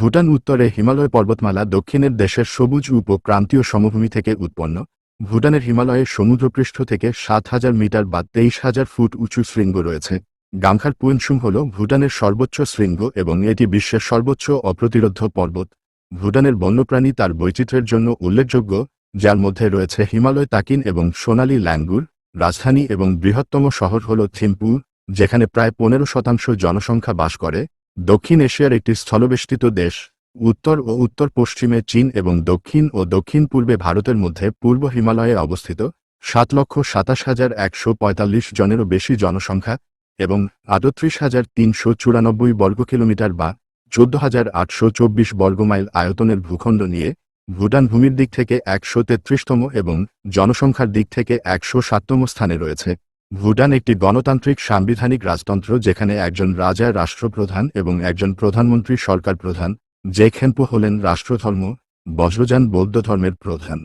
ভুটান উত্তরে হিমালয় পর্বতমালা দক্ষিণের দেশের সবুজ উপক্রান্তীয় সমভূমি থেকে উৎপন্ন। ভুটানের হিমালয়ের সমুদ্রপৃষ্ঠ থেকে সাত হাজার মিটার বা তেইশ হাজার ফুট উঁচু শৃঙ্গ রয়েছে। গাংখার পুয়েনসুম হল ভুটানের সর্বোচ্চ শৃঙ্গ এবং এটি বিশ্বের সর্বোচ্চ অপ্রতিরোধ পর্বত। ভুটানের বন্যপ্রাণী তার বৈচিত্র্যের জন্য উল্লেখযোগ্য, যার মধ্যে রয়েছে হিমালয় তাকিন এবং সোনালী ল্যাঙ্গুর। রাজধানী এবং বৃহত্তম শহর হল থিম্পু, যেখানে প্রায় পনেরো শতাংশ জনসংখ্যা বাস করে। দক্ষিণ এশিয়ার একটি স্থলবেষ্টিত দেশ, উত্তর ও উত্তর পশ্চিমে চীন এবং দক্ষিণ ও দক্ষিণ পূর্বে ভারতের মধ্যে পূর্ব হিমালয়ে অবস্থিত, সাত লক্ষ সাতাশ হাজার একশো পঁয়তাল্লিশ জনেরও বেশি জনসংখ্যা এবং আটত্রিশ হাজার তিনশো চুরানব্বই বর্গ কিলোমিটার বা চোদ্দ হাজার আটশো চব্বিশ বর্গমাইল আয়তনের ভূখণ্ড নিয়ে ভুটান ভূমির দিক থেকে একশো তেত্রিশতম এবং জনসংখ্যার দিক থেকে একশো সাততম স্থানে রয়েছে। ভুটান একটি গণতান্ত্রিক সাংবিধানিক রাজতন্ত্র যেখানে একজন রাজা রাষ্ট্রপ্রধান এবং একজন প্রধানমন্ত্রী সরকার প্রধান, যে খেনপো হলেন রাষ্ট্রধর্ম বজ্রযান বৌদ্ধ ধর্মের প্রধান।